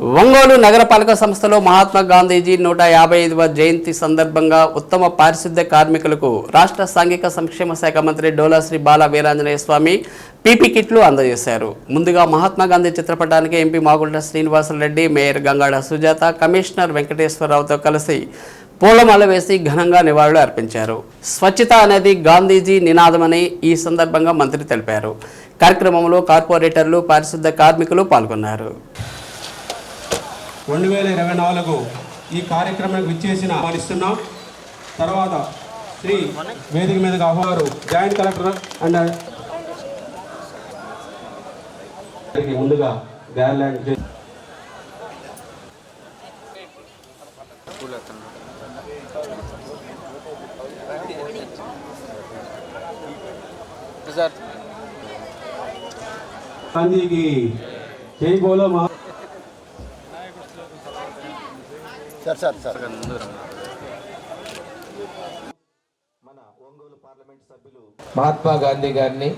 ఒంగోలు నగరపాలక సంస్థలో మహాత్మా గాంధీజీ నూట యాభై ఐదవ జయంతి సందర్భంగా ఉత్తమ పారిశుద్ధ్య కార్మికులకు రాష్ట్ర సాంఘిక సంక్షేమ శాఖ మంత్రి డోలా శ్రీ బాల వీరాంజనేయ స్వామి పీపీ కిట్లు అందజేశారు. ముందుగా మహాత్మా గాంధీ చిత్రపటానికి MP Magunta Srinivasa Reddy mayor Gangada Sujatha commissioner వెంకటేశ్వరరావుతో కలిసి పూలమాల వేసి ఘనంగా నివాళులు అర్పించారు. స్వచ్ఛత అనేది గాంధీజీ నినాదమని ఈ సందర్భంగా మంత్రి తెలిపారు. కార్యక్రమంలో కార్పొరేటర్లు పారిశుద్ధ కార్మికులు పాల్గొన్నారు. రెండు వేల ఇరవై నాలుగు ఈ కార్యక్రమానికి విచ్చేసిన ఆహ్వానిస్తున్నాం తర్వాత శ్రీ వేదిక మీదగా ఆహ్వారు జాయింట్ కలెక్టర్ అండ్ ముందుగా గ్యార్లాండ్ చే- గాంధీకి జై బోలో మహా sir sir sir. Mahatma Gandhi గారిని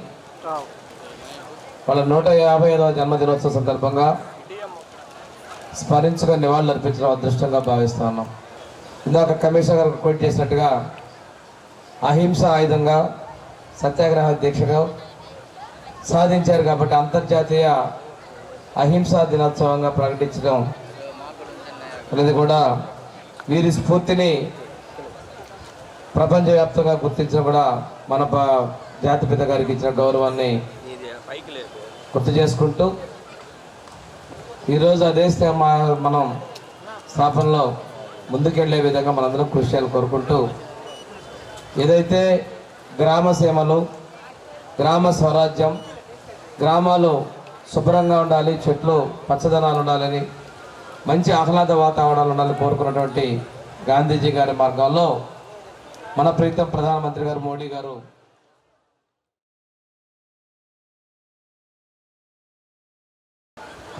వాళ్ళ నూట యాభై ఐదవ జన్మదినోత్సవ సందర్భంగా స్మరించగా నివాళులు అర్పించడం అదృష్టంగా భావిస్తున్నాం ఇందాక కమిషనర్ గారు కోట్ చేసినట్టుగా అహింస ఆయుధంగా సత్యాగ్రహ దీక్షగా సాధించారు కాబట్టి అంతర్జాతీయ అహింసా దినోత్సవంగా ప్రకటించడం అనేది కూడా వీరి స్ఫూర్తిని ప్రపంచవ్యాప్తంగా గుర్తించడం కూడా మన జాతిపిత గారికి ఇచ్చిన గౌరవాన్ని గుర్తు చేసుకుంటూ ఈరోజు అదే మనం స్థాపనలో ముందుకెళ్ళే విధంగా మనందరం కృషి చేయాలని కోరుకుంటూ ఏదైతే గ్రామ సీమలు గ్రామ స్వరాజ్యం గ్రామాలు శుభ్రంగా ఉండాలి చెట్లు పచ్చదనాలు ఉండాలని మంచి ఆహ్లాద వాతావరణాలు ఉండాలని కోరుకున్నటువంటి గాంధీజీ గారి మార్గంలో మన ప్రీతం ప్రధానమంత్రి గారు మోడీ గారు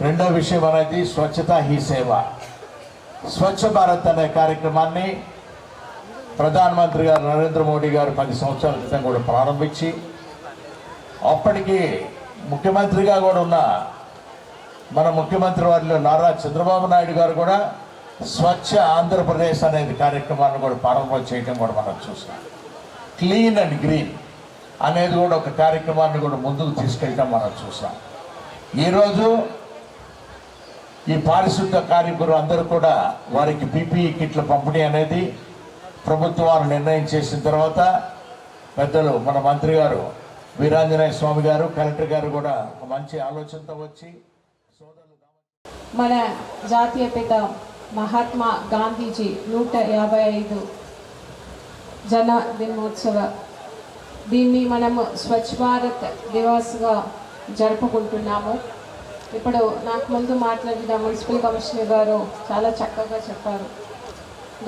రెండో విషయం అనేది స్వచ్ఛత హీ సేవ. స్వచ్ఛ భారత్ అనే కార్యక్రమాన్ని ప్రధానమంత్రి గారు నరేంద్ర మోడీ గారు పది సంవత్సరాల క్రితం కూడా ప్రారంభించి అప్పటికి ముఖ్యమంత్రిగా కూడా ఉన్న మన ముఖ్యమంత్రి వారిలో నారా చంద్రబాబు నాయుడు గారు కూడా స్వచ్ఛ ఆంధ్రప్రదేశ్ అనేది కార్యక్రమాన్ని కూడా ప్రారంభం చేయడం కూడా మనం చూసాం క్లీన్ అండ్ గ్రీన్ అనేది కూడా ఒక కార్యక్రమాన్ని కూడా ముందుకు తీసుకెళ్ళటం మనం చూసాం ఈరోజు ఈ పారిశుద్ధ కార్మికులు అందరూ కూడా వారికి పీపీఈ కిట్ల పంపిణీ అనేది ప్రభుత్వాలు నిర్ణయం చేసిన తర్వాత పెద్దలు మన మంత్రి గారు వీరాంజనేయ స్వామి గారు కలెక్టర్ గారు కూడా ఒక మంచి ఆలోచనతో వచ్చి మన జాతీయ పిత మహాత్మా గాంధీజీ నూట యాభై ఐదు జన దినోత్సవ దీన్ని మనము స్వచ్ఛ భారత్ దివాస్గా జరుపుకుంటున్నాము. ఇప్పుడు నాకు ముందు మాట్లాడిన మున్సిపల్ కమిషనర్ గారు చాలా చక్కగా చెప్పారు.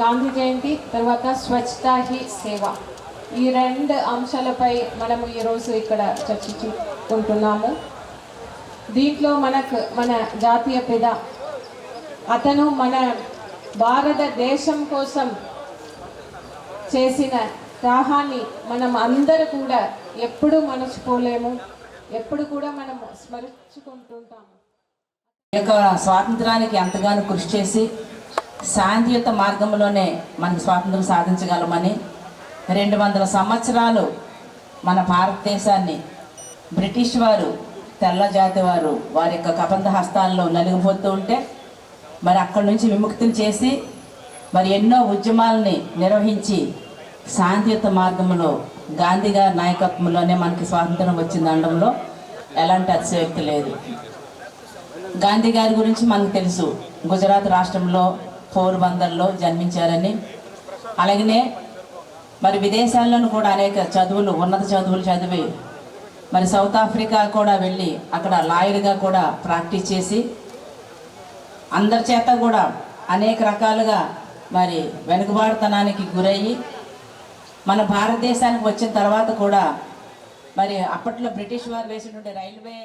గాంధీ జయంతి తర్వాత స్వచ్ఛతా హీ సేవ. ఈ రెండు అంశాలపై మనము ఈరోజు ఇక్కడ చర్చించుకుంటున్నాము. దీంట్లో మనకు మన జాతీయ పెద. అతను మన భారతదేశం కోసం చేసిన త్యాగాన్ని మనం అందరూ కూడా ఎప్పుడూ మరచిపోలేము. ఎప్పుడు కూడా మనం స్మరించుకుంటుంటాము. యొక్క స్వాతంత్రానికి ఎంతగానో కృషి చేసి శాంతియుత మార్గంలోనే మనకు స్వాతంత్రం సాధించగలమని రెండు వందల సంవత్సరాలు మన భారతదేశాన్ని బ్రిటిష్ వారు తెల్ల జాతి వారు వారి యొక్క కబంధ హస్తాల్లో నలిగిపోతూ ఉంటే మరి అక్కడి నుంచి విముక్తులు చేసి మరి ఎన్నో ఉద్యమాలని నిర్వహించి శాంతియుత మార్గంలో గాంధీ గారి నాయకత్వంలోనే మనకి స్వాతంత్రం వచ్చింది అనడంలో ఎలాంటి అతిశయోక్తి లేదు. గాంధీ గారి గురించి మనకు తెలుసు. గుజరాత్ రాష్ట్రంలో పోర్బందర్లో జన్మించారని. అలాగనే మరి విదేశాల్లోనూ కూడా అనేక చదువులు ఉన్నత చదువులు చదివి మరి సౌత్ ఆఫ్రికా కూడా వెళ్ళి అక్కడ లాయర్గా కూడా ప్రాక్టీస్ చేసి అందరి చేత కూడా అనేక రకాలుగా మరి వెనుకబాటుతనానికి గురయ్యి మన భారతదేశానికి వచ్చిన తర్వాత కూడా మరి అప్పట్లో బ్రిటిష్ వారు వేసినటువంటి రైల్వే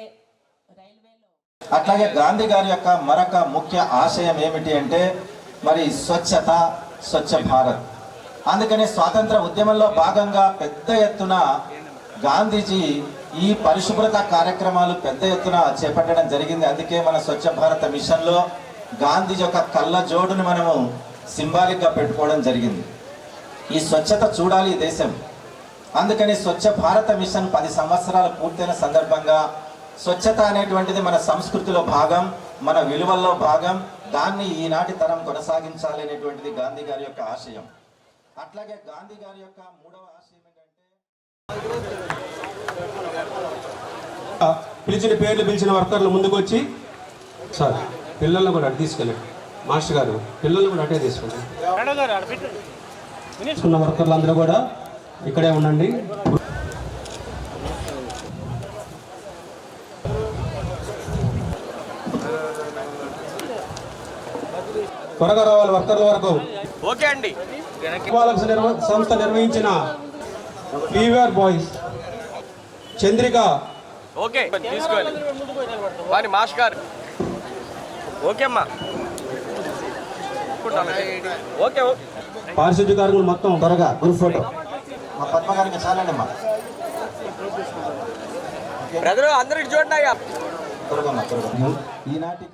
రైల్వేలో అట్లాగే గాంధీ గారి యొక్క మరొక ముఖ్య ఆశయం ఏమిటి అంటే మరి స్వచ్ఛత స్వచ్ఛ భారత్. అందుకని స్వాతంత్ర ఉద్యమంలో భాగంగా పెద్ద ఎత్తున గాంధీజీ ఈ పరిశుభ్రత కార్యక్రమాలు పెద్ద ఎత్తున చేపట్టడం జరిగింది. అందుకే మన స్వచ్ఛ భారత మిషన్లో గాంధీజీ యొక్క కళ్ళ జోడుని మనము సింబాలిక్గా పెట్టుకోవడం జరిగింది. ఈ స్వచ్ఛత చూడాలి ఈ దేశం. అందుకని స్వచ్ఛ భారత మిషన్ పది సంవత్సరాలు పూర్తయిన సందర్భంగా స్వచ్ఛత అనేటువంటిది మన సంస్కృతిలో భాగం మన విలువల్లో భాగం దాన్ని ఈనాటి తరం కొనసాగించాలి అనేటువంటిది గాంధీ గారి యొక్క ఆశయం. అట్లాగే గాంధీ గారి యొక్క మూడవ ఆశయం ఏంటంటే పిలిచిన పేర్లు పిలిచిన వర్కర్లు ముందుకు వచ్చి సార్ పిల్లల్ని కూడా అటు తీసుకెళ్ళండి. మాస్టర్ గారు పిల్లల్ని కూడా అటే తీసుకోండి తీసుకున్న వర్కర్లు అందరూ కూడా ఇక్కడే ఉండండి. త్వరగా రావాలి వర్కర్ల వరకు. ఓకే అండి. సంస్థ నిర్వహించిన ఫీవర్ బాయ్స్ చంద్రిక ఓకే తీసుకోండి. వారి మాస్ గారు. ఓకే అమ్మా. ఓకే ఓకే పారిశుద్ధ్య కార్మికులు మొత్తం త్వరగా గ్రూప్ ఫోటో మా పద్మ గారికి చాలండి అమ్మా. బ్రదర్ అందరికి చూడండి అయ్యా. త్వరగా. ఈనాటి